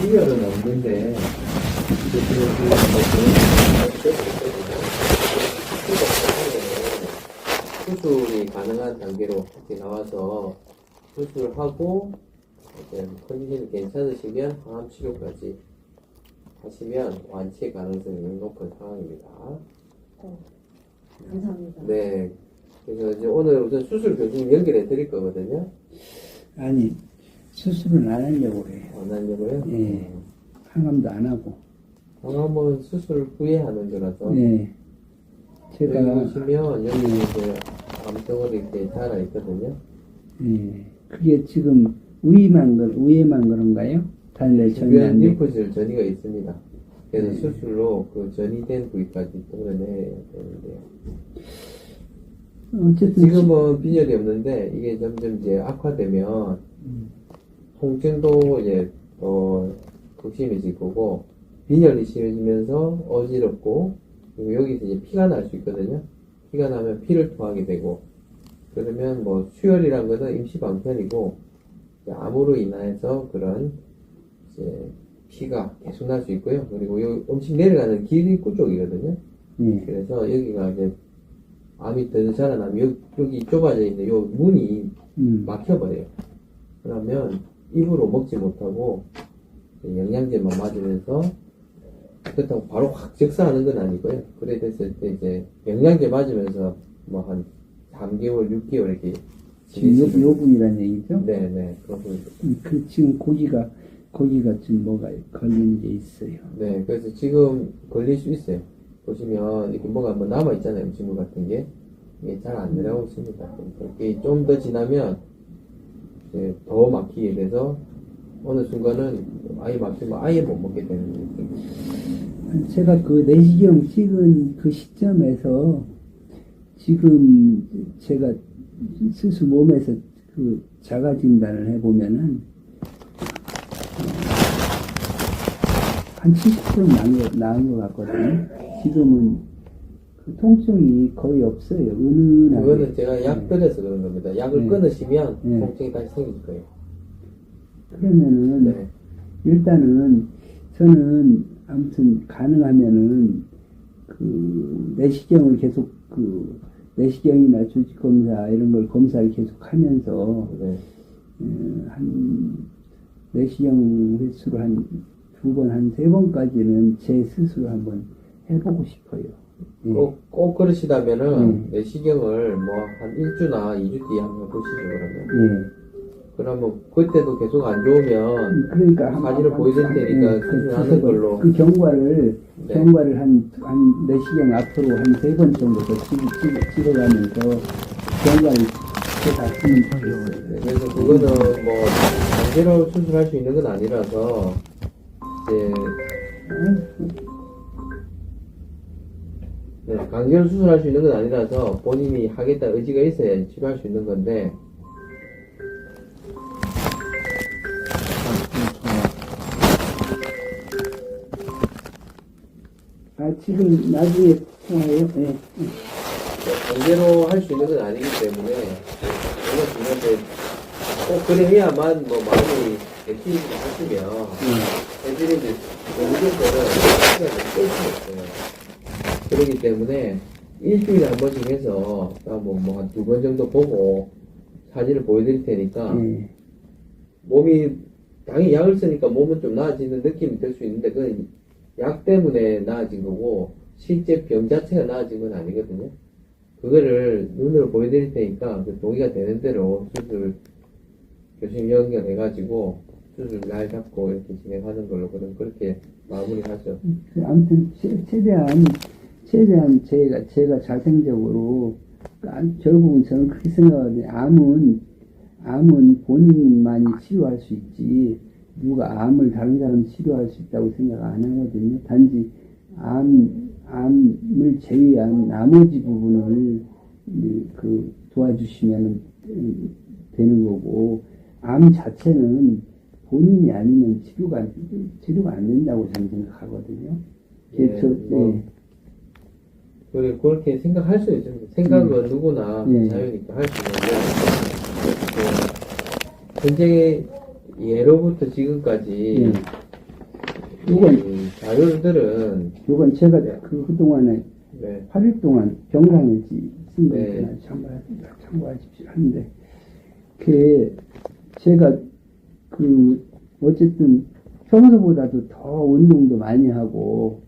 비열은 없는데 이제 뭐 수술이 가능한 단계로 이렇게 나와서 수술하고 이제 컨디션이 괜찮으시면 항암 치료까지 하시면 완치 가능성이 높은 상황입니다. 감사합니다. 네. 그래서 이제 오늘 우선 수술 교수님 연결해 드릴 거거든요. 아니 수술은 안 하려고 그래요. 안 하려고요? 예. 항암도 안 하고. 항암은 수술 후에 하는 거라서. 네. 제가 여기 보시면 여기 이제 암덩어리 이렇게 달아 있거든요. 예. 그게 지금 위에만 그 위에만 그런가요? 달래 전이 주변 안 돼. 림프질 전이가 있습니다. 그래서 네. 수술로 그 전이 된 부위까지 뚫어내야 되는데요. 어쨌든 지금은 빈혈이 없는데 이게 점점 이제 악화되면 음. 통증도 이제 더 극심해질 거고 빈혈이 심해지면서 어지럽고 그리고 여기서 이제 피가 날 수 있거든요. 피가 나면 피를 토하게 되고 그러면 뭐 수혈이란 것은 임시 방편이고 이제 암으로 인해서 그런 이제 피가 계속 날 수 있고요. 그리고 요 음식 내려가는 길 입구 쪽이거든요. 예. 그래서 여기가 이제 암이 더 자라나면 여- 여기 좁아져 있는 요 문이 음. 막혀버려요. 그러면 입으로 먹지 못하고 영양제만 맞으면서 그렇다고 바로 확 적사하는 건 아니고요. 그래 됐을 때 이제 영양제 맞으면서 뭐 한 3개월, 6개월 이렇게 지금 요, 지내시면- 요 부위란 얘기죠? 네네 그런 분 음, 그 지금 고기가 고기가 지금 뭐가 걸린 게 있어요. 네 그래서 지금 걸릴 수 있어요. 보시면 이렇게 뭐가 뭐 남아 있잖아요. 음식물 같은 게 이게 잘 안 내려오고 있습니다. 그렇게 좀 더 지나면 더 막히게 돼서 어느 순간은 아예 막히면 아예 못 먹게 되는 거죠. 제가 그 내시경 찍은 그 시점에서 지금 제가 스스 몸에서 그 자가 진단을 해보면은 한 70% 나은 것, 같거든요. 지금은 그 통증이 거의 없어요. 은은하게. 그거는 제가 약 네. 들여서 그런 겁니다. 약을 네. 끊으시면 네. 통증이 다시 생길 거예요. 그러면은 네. 일단은 저는 아무튼 가능하면은 그 내시경을 계속 그 내시경이나 조직 검사 이런 걸 검사를 계속 하면서 네. 어, 한 내시경 횟수를 한 두 번, 한 세 번까지는 제 스스로 한번 해보고 싶어요. 예. 꼭, 꼭 그러시다면은 음. 내시경을 뭐한 1주나 2주 뒤에 한번 해보시죠 그러면. 예. 그러면 그때도 계속 안 좋으면 그러니까 한- 사진을 한- 테니까 예, 수술하는. 걸로. 그 경과를 네. 경과를 한, 한 내시경 앞으로 한 세 번 정도 더 찍, 찍, 찍어가면서 경과를 제갔으면 좋겠어요. 네, 그래서 그거는 뭐 강제로 수술할 수 있는 건 아니라서 이제 네, 강제로 수술할 수 있는 건 아니라서 본인이 하겠다 의지가 있어야 치료할 수 있는 건데 아, 지금 나중에 통화해요? 예. 강제로 할 수 있는 건 아니기 때문에 이건 중요한데 꼭 그래 해야만 뭐 마음이 내키지 하시면 예. 해드리는데 모든 거는 시간을 뺄 수가 없어요. 그렇기 때문에 일주일에 한 번씩 해서 뭐뭐 한두번 정도 보고 사진을 보여드릴 테니까 예. 몸이 당연히 약을 쓰니까 몸은 좀 나아지는 느낌이 들 수 있는데 그건 약 때문에 나아진 거고 실제 병 자체가 나아진 건 아니거든요. 그거를 눈으로 보여드릴 테니까 그 동의가 되는 대로 수술 교수님 연결해가지고 수술 날 잡고 이렇게 진행하는 걸로 그럼 그렇게 마무리하죠. 그 아무튼 최, 최대한 최대한 제가 제가 자생적으로 아, 결국은 저는 그렇게 생각하거든요. 암은 암은 본인만이 치료할 수 있지 누가 암을 다른 사람 치료할 수 있다고 생각 안 하거든요. 단지 암 암을 제외한 나머지 부분을 이, 그 도와주시면 되는 거고 암 자체는 본인이 아니면 치료가 안- 치료가 안 된다고 저는 생각하거든요. 예, 예, 저, 뭐, 예. 그래, 그렇게 생각할 수 있죠. 생각은 누구나 예. 자유니까 할 수 있는데, 그, 현재 예로부터 지금까지 예. 요건 이 자료들은 요건 제가 네. 그 그동안에 네, 8일 동안 병상일지 쓴 네. 거니까 참고하십시오. 참고하십시오. 하는데 그 제가 그 어쨌든 평소보다도 더 운동도 많이 하고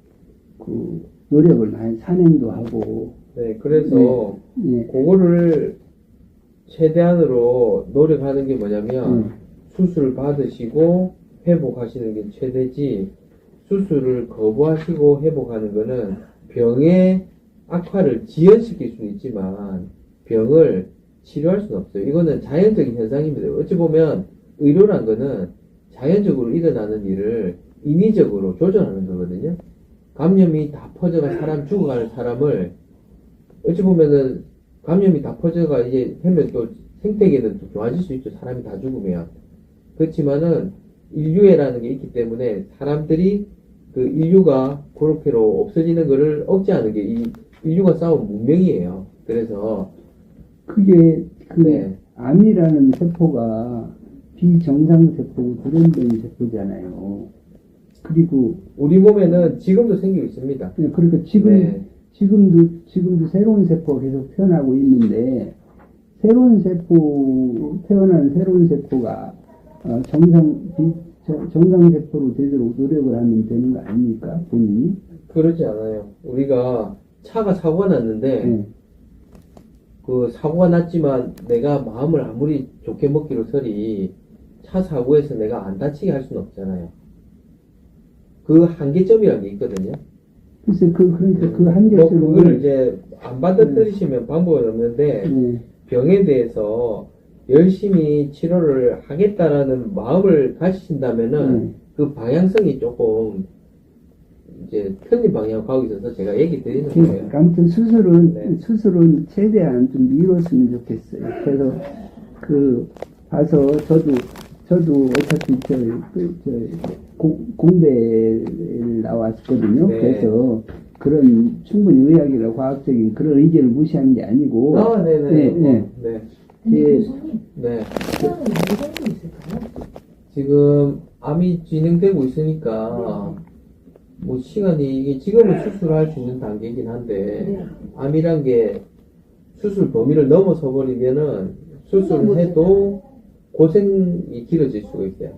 그 노력을 많이 산행도 하고 네, 그래서 예. 그거를 최대한으로 노력하는 게 뭐냐면 음. 수술 받으시고 회복하시는 게 최대지 수술을 거부하시고 회복하는 거는 병의 악화를 지연시킬 수는 있지만 병을 치료할 수는 없어요. 이거는 자연적인 현상입니다. 어찌 보면 의료란 거는 자연적으로 일어나는 일을 인위적으로 조절하는 거거든요. 감염이 다 퍼져가 사람 죽어가는 사람을 어찌 보면은 감염이 다 퍼져가 이제 하면 또 생태계는 또 좋아질 수 있죠. 사람이 다 죽으면. 그렇지만은 인류애라는 게 있기 때문에 사람들이 그 인류가 그렇게로 없어지는 거를 억제하는 게 이 인류가 쌓은 문명이에요. 그래서 그게 그 네. 암이라는 세포가 비정상 세포고 돌연변이 세포잖아요. 그리고 우리 몸에는 지금도 생기고 있습니다. 그러니까 지금 네. 지금도 지금도 새로운 세포가 계속 태어나고 있는데 새로운 세포 태어난 새로운 세포가 어, 정상 정상 세포로 되도록 노력을 하면 되는 거 아닙니까 본인이? 그러지 않아요. 우리가 차가 사고가 났는데 네. 그 사고가 났지만 내가 마음을 아무리 좋게 먹기로 서리 차 사고에서 내가 안 다치게 할 수는 없잖아요. 그 한계점이라는 게 있거든요. 글쎄 그 그러니까 그뭐 한계점을 그거를 이제 안 받아들이시면 방법은 없는데 네. 병에 대해서 열심히 치료를 하겠다라는 마음을 가지신다면은 네. 그 방향성이 조금 이제 틀린 방향으로 가고 있어서 제가 얘기 드리는 거예요. 그러니까 아무튼 수술은 네. 수술은 최대한 좀 미뤘으면 좋겠어요. 그래서 그 봐서 저도 저도 어차피 저, 그, 저 공, 공대를 나왔거든요. 네. 그래서 그런 충분히 의학이나 과학적인 그런 의견을 무시하는 게 아니고 아, 네네. 네, 네. 네. 예. 네. 어느 정도 있을까요? 지금 암이 진행되고 있으니까 뭐 시간이 이게 지금은 수술할 수 있는 단계이긴 한데 네. 암이란 게 수술 범위를 넘어서 버리면은 수술을 해도 고생이 길어질 수가 있어요.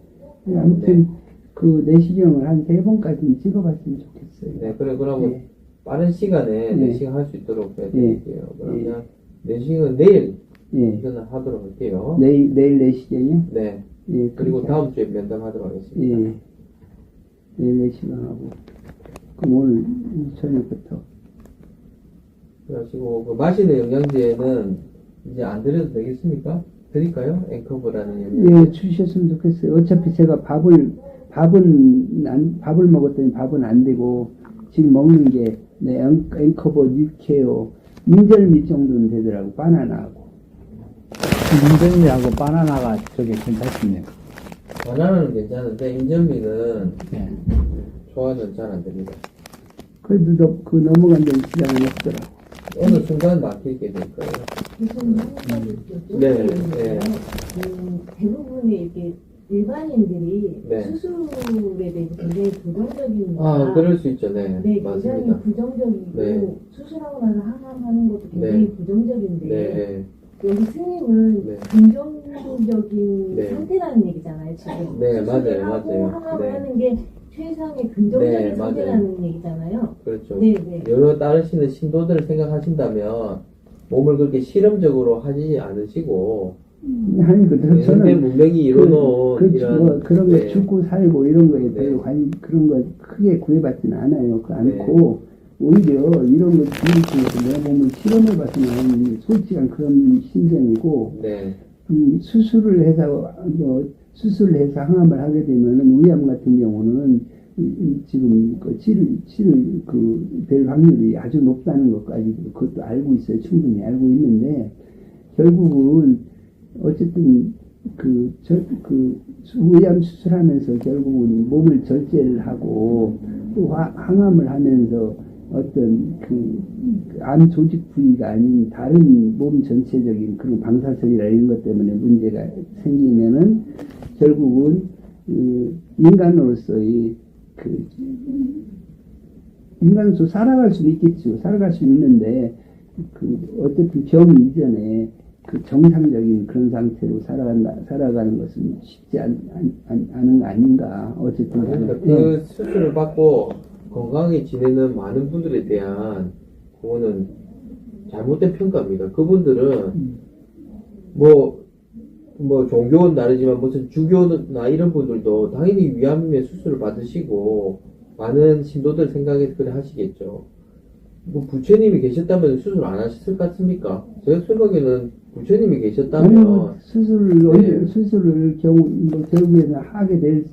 아무튼 그 내시경을 한 세 번까지는 찍어봤으면 좋겠어요. 네, 그래 그러면 네. 빠른 시간에 네. 내시경 할 수 있도록 네. 해드릴게요. 그러면 내시경은 내일 예. 이거는 하도록 할게요. 내일 내일 내시경이요? 네. 예. 그리고 다음 주에 면담하도록 하겠습니다. 예. 내일 내시경하고 그럼 오늘 저녁부터 그래가지고 그 마시는 영양제는 이제 안 드려도 되겠습니까? 드릴까요? 앵커브라는. 예 주셨으면 좋겠어요. 어차피 제가 밥을 밥은 안, 밥을 먹었더니 밥은 안 되고 지금 먹는 게 네, 앵- 앵커버 뉴케어 인절미 정도는 되더라고 바나나하고 인절미하고 바나나가 저게 괜찮습니다. 바나나는 괜찮은데 인절미는 예. 소화는 잘 안 됩니다. 그래도 너, 그 넘어간 데는 시간은 없더라고. 어느 순간 막히게 될 거예요. 네, 있는데요. 그 대부분의 이렇게 일반인들이 네. 수술에 대해서 굉장히 부정적이니까 아, 그럴 수 있죠. 네, 네, 굉장히 맞습니다. 부정적이고 네. 수술하고 나서 항암하는 것도 굉장히 네. 부정적인데 네, 여기 스님은 네. 긍정적인 네. 상태라는 얘기잖아요, 지금. 네, 수술을 맞아요, 하고 맞아요. 항암을 네. 하는 게 최상의 긍정적인 네, 상태라는 얘기잖아요. 그렇죠. 네, 네. 여러 따르시는 신도들을 생각하신다면 몸을 그렇게 실험적으로 하지 않으시고 아니 그 현대 저는 문명이 이루어놓은 그, 그, 이런 뭐, 그런 거 네. 죽고 살고 이런 거에 네. 별로 관 그런 거 크게 구애받지는 않아요. 그 네. 않고 오히려 이런 거 기술중에서 내 몸을 나오는 솔직한 그런 심정이고 네, 음, 수술을 해서 어, 수술을 해서 항암을 하게 되면은 위암 같은 경우는 지금 그 치료 치료 그 될 확률이 아주 높다는 것까지 그것도 알고 있어요. 충분히 알고 있는데 결국은 어쨌든 그, 저, 그, 수- 위암 수술하면서 결국은 몸을 절제를 하고 또 화- 항암을 하면서 어떤 그, 암 조직 부위가 아닌 다른 몸 전체적인 그런 방사선이나 이런 것 때문에 문제가 생기면은 결국은 그 인간으로서의 그 인간으로서 살아갈 수는 있겠죠. 살아갈 수 있는데 그 어쨌든 병 이전에 그 정상적인 그런 상태로 살아간다 살아가는 것은 쉽지 않, 않, 않, 않은 거 아닌가. 어쨌든 그러니까 간에. 그 수술을 받고 건강하게 지내는 많은 분들에 대한 그거는 잘못된 평가입니다. 그분들은 음. 뭐, 뭐 종교는 다르지만 무슨 주교나 이런 분들도 당연히 위암의 수술을 받으시고 많은 신도들 생각해서 그래 하시겠죠. 뭐 부처님이 계셨다면 수술 안 하셨을 것 같습니까? 제가 생각에는 부처님이 계셨다면 수술을 네. 수술을 경우 뭐 결국에는 하게 될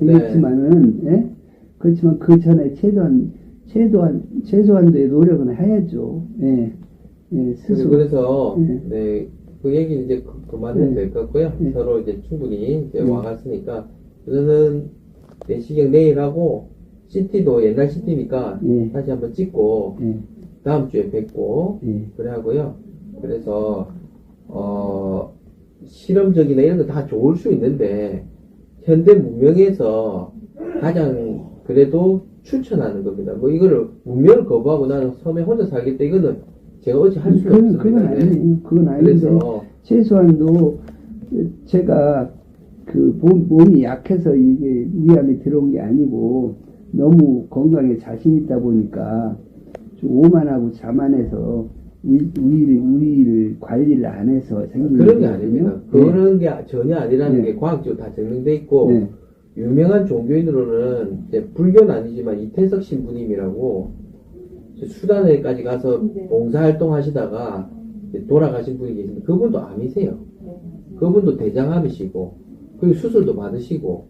되겠지만은 예? 그렇지만 그 전에 최소한 최소한 최소한도의 노력은 해야죠. 예. 예, 스스로 그래서 네. 네, 그 얘기는 이제 그- 그만해도 네. 될 것 같고요. 네. 서로 이제 충분히 이제 네. 와갔으니까 저는 내시경 내일 하고 CT도 옛날 CT니까 예. 다시 한번 찍고 예. 다음 주에 뵙고 예. 그래 하고요. 그래서 어 실험적이나 이런 거 다 좋을 수 있는데 현대 문명에서 가장 그래도 추천하는 겁니다. 뭐 이거를 문명을 거부하고 나는 섬에 혼자 살겠다 이거는 제가 어찌 할 그건, 없습니다. 그건 네. 아니에요. 그건 아닌데 그래서 최소한도 제가 그 몸, 몸이 약해서 이게 위암이 들어온 게 아니고 너무 건강에 자신 있다 보니까 좀 오만하고 자만해서 위, 위를, 위를 관리를 안 해서 생긴 그런 게. 아닙니다. 네. 그런 게 전혀 아니라는 네. 게 과학적으로 다 증명돼 있고 네. 유명한 종교인으로는 이제 불교는 아니지만 이태석 신부님이라고 수단에까지 가서 네. 봉사활동 하시다가 돌아가신 분이 계신데 그분도 암이세요. 그분도 대장암이시고 그리고 수술도 받으시고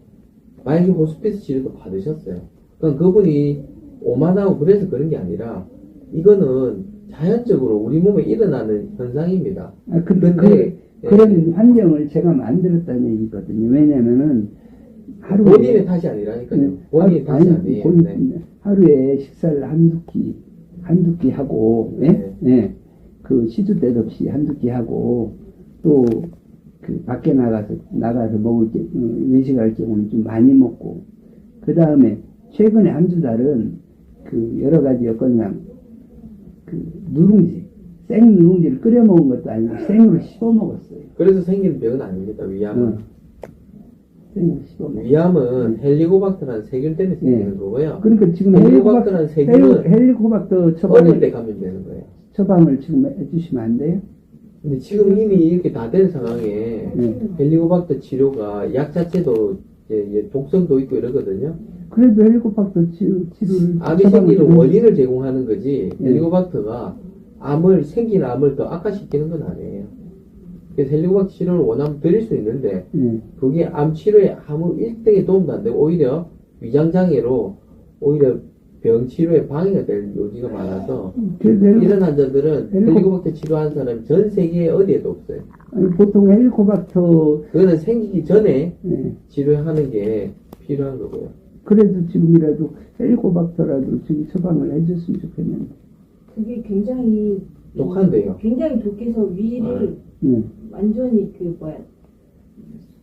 말기 호스피스 치료도 받으셨어요. 그러니까 그분이 오만하고 그래서 그런 게 아니라 이거는 자연적으로 우리 몸에 일어나는 현상입니다. 아, 근데 그, 예, 그런 환경을 제가 만들었다는 얘기거든요. 왜냐면은 하루에 본인의 탓이 아니라니까요. 네. 본인의 하- 탓이 아니, 아니에요. 본- 네. 하루에 식사를 한두 끼, 한두 끼 하고, 예? 네. 예. 그 시도 때도 없이 한두 끼 하고, 또, 그 밖에 나가서, 나가서 먹을 때, 어, 외식할 경우는 좀 많이 먹고, 그 다음에 최근에 한두 달은 그 여러 가지 여건상 그 누룽지, 생 누룽지를 끓여 먹은 것도 아니고 생으로 씹어 먹었어요. 그래서 생기는 병은 아닙니다. 위암은. 먹었어요. 위암은 헬리코박터라는 세균 때문에 생기는 네. 거고요. 그러니까 지금 헬리코박터, 헬리코박터라는 세균은 헬리코박터 어릴 처방을 때 감염되는 거예요. 처방을 지금 해주시면 안 돼요? 근데 지금 이미 이렇게 다 된 상황에 네. 헬리코박터 치료가 약 자체도 독성도 있고 이러거든요. 그래도 헬리코박터 치료, 치료를 암이 생기는 좀 원인을 제공하는 거지 네. 헬리코박터가 암을 생긴 암을 더 악화시키는 건 아니에요. 그래서 헬리코박터 치료를 원하면 드릴 수 있는데 예. 그게 암 치료에 아무 일등의 도움도 안 되고 오히려 위장 장애로 오히려 병 치료에 방해가 될 요지가 많아서 헬리코, 이런 환자들은 헬리코- 헬리코박터 치료하는 사람이 전 세계에 어디에도 없어요. 아니, 보통 헬리코박터 그거는 생기기 전에 예. 치료하는 게 필요한 거고요. 그래도 지금이라도 헬리코박터라도 지금 처방을 해줬으면 좋겠는데 그게 굉장히 독한데요. 굉장히 독해서 위를 예. 완전히 그 뭐야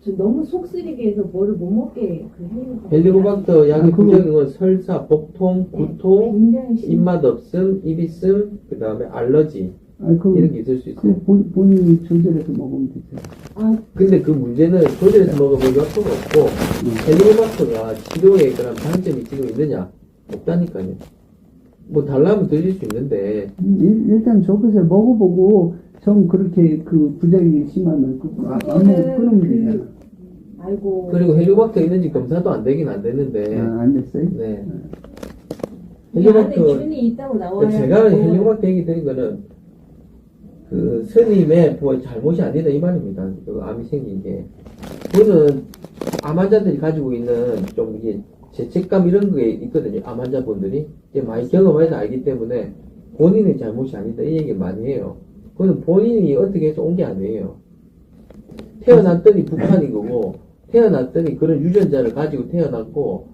저 너무 속 쓰리게 해서 뭐를 못 먹게 그 헬리코박터 헬리코박터 약의 아, 부작용은 설사, 복통, 네, 구토, 굉장히 심 입맛 없음, 입 있음, 그 다음에 알러지 아니, 그, 이런 게 있을 수그 있어요. 본, 본인이 조절해서 먹으면 되죠. 아 근데 그 문제는 조절해서 먹으면 효과가 없고 헬리코박터가 치료에 그런 장점이 지금 있느냐? 없다니까요. 뭐 달라면 드릴 수 있는데 음, 일- 일단 줘보세요. 먹어보고 정 그렇게 그 부작용이 심하면 그, 아, 안 먹, 끊으면 그- 되잖아. 아이고 그리고 헬리코박터 있는지 검사도 안 되긴 안 되는데 아, 안 됐어요? 네. 이 안에 헬리코박터 균이 있다고 나와야 제가 되고. 헬리코박터 얘기 드린 거는 그 스님의 뭐 잘못이 아니다 이 말입니다. 그 암이 생긴 게 그거는 암 환자들이 가지고 있는 좀 이게 죄책감 이런 게 있거든요. 암 환자분들이 이제 많이 경험해서 알기 때문에 본인의 잘못이 아니다 이 얘기 많이 해요. 그거는 본인이 어떻게 해서 온 게 아니에요. 태어났더니 북한인 거고 태어났더니 그런 유전자를 가지고 태어났고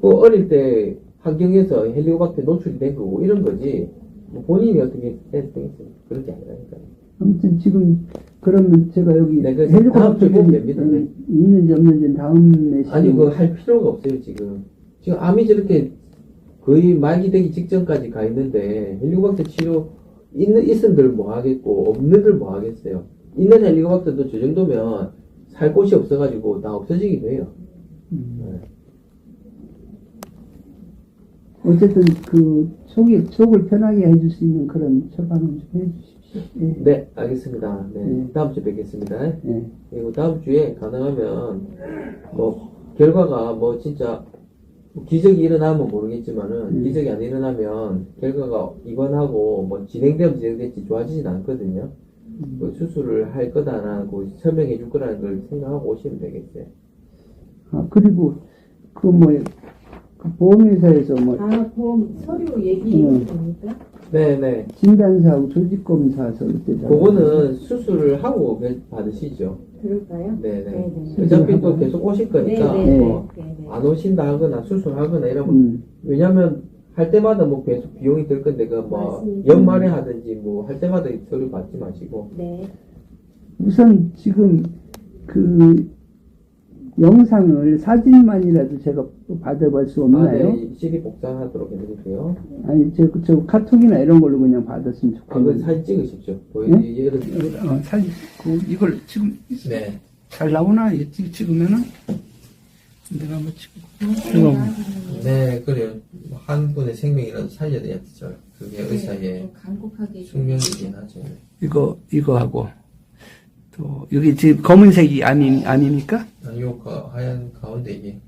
그 어릴 때 환경에서 헬리코박터 노출이 된 거고 이런 거지 뭐 본인이 어떻게 했든 그런 게 아니라니까요. 아무튼 지금 그러면 제가 여기 네, 그래서 다음 주에 보면 됩니다. 네. 있는지 없는지 다음에 아니 그거 할 필요가 없어요 지금. 지금 암이 저렇게 거의 말기 되기 직전까지 가 있는데 헬리코박터 치료 있는 있은들 뭐 하겠고 없는들 뭐 하겠어요. 있는 헬리코박터도 저 정도면 살 곳이 없어가지고 다 없어지기도 해요. 음. 어쨌든 그 속이 속을 편하게 해줄 수 있는 그런 처방을 좀 해주십시오. 예. 네, 알겠습니다. 네, 네. 다음 주에 뵙겠습니다. 예. 그리고 다음 주에 가능하면 뭐 결과가 뭐 진짜 뭐 기적이 일어나면 모르겠지만은 음. 기적이 안 일어나면 결과가 입원하고 뭐 진행되면 진행될지 좋아지진 않거든요. 그 수술을 할 거다 안 하고 설명해 줄 거라는 걸 생각하고 오시면 되겠어요. 아 그리고 그뭐 그 보험회사에서 뭐 아, 보험 서류 얘기해 음. 봅니까? 네네. 진단사하고 조직검사서 그때 그거는 수술을 하고 받으시죠. 그럴까요? 네네. 네네. 어차피 또 계속 오실 거니까 네네. 뭐 네네. 안 오신다 하거나 수술하거나 이러면 음, 왜냐면 할 때마다 뭐 계속 비용이 들 건데 그뭐 맞습니다. 연말에 하든지 뭐 할 때마다 서류 받지 마시고 네. 우선 지금 그 영상을 사진만이라도 제가 받아볼 수 아, 없나요? 네, CD 복사하도록 해드릴게요. 아니 저, 저 카톡이나 이런 걸로 그냥 받았으면 아, 그 좋겠는데 사진 찍으십시오. 네? 보여드리는 어, 사진 그 이걸 지금 네. 잘 나오나? 이거 찍- 찍으면은 내가 한번 찍고 이거 네, 그래요. 한 분의 생명이라도 살려야 되죠. 그게 의사의 간곡하게 숙명이긴 하죠. 이거 이거 하고 또 여기 지금 검은색이 아니 아닙니까? 아니, 요 가, 하얀 가운데 이게,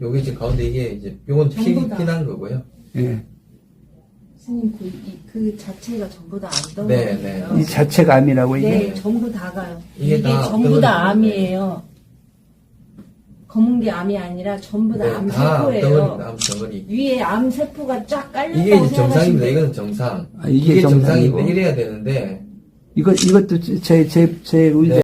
요게 지금 가운데 이게 이제 요건 피, 전부 다. 피난 거고요. 예. 스님 그, 이- 그 자체가 전부 다암 네, 덩어리예요. 이 자체가 암이라고 이게. 네, 전부 다가요. 이게 이게, 다 전부 덩어리 다 때문에. 암이에요. 검은 게 암이 아니라 전부 다 네, 다 암세포예요. 덩어리입니다. 암 덩어리. 위에 암세포가 쫙 깔렸다고 이게 이제 정상입니다. 이거는 정상. 아, 이게 이게 정상이고. 정상인데 이래야 되는데, 이거 이것도 제 제 제 의자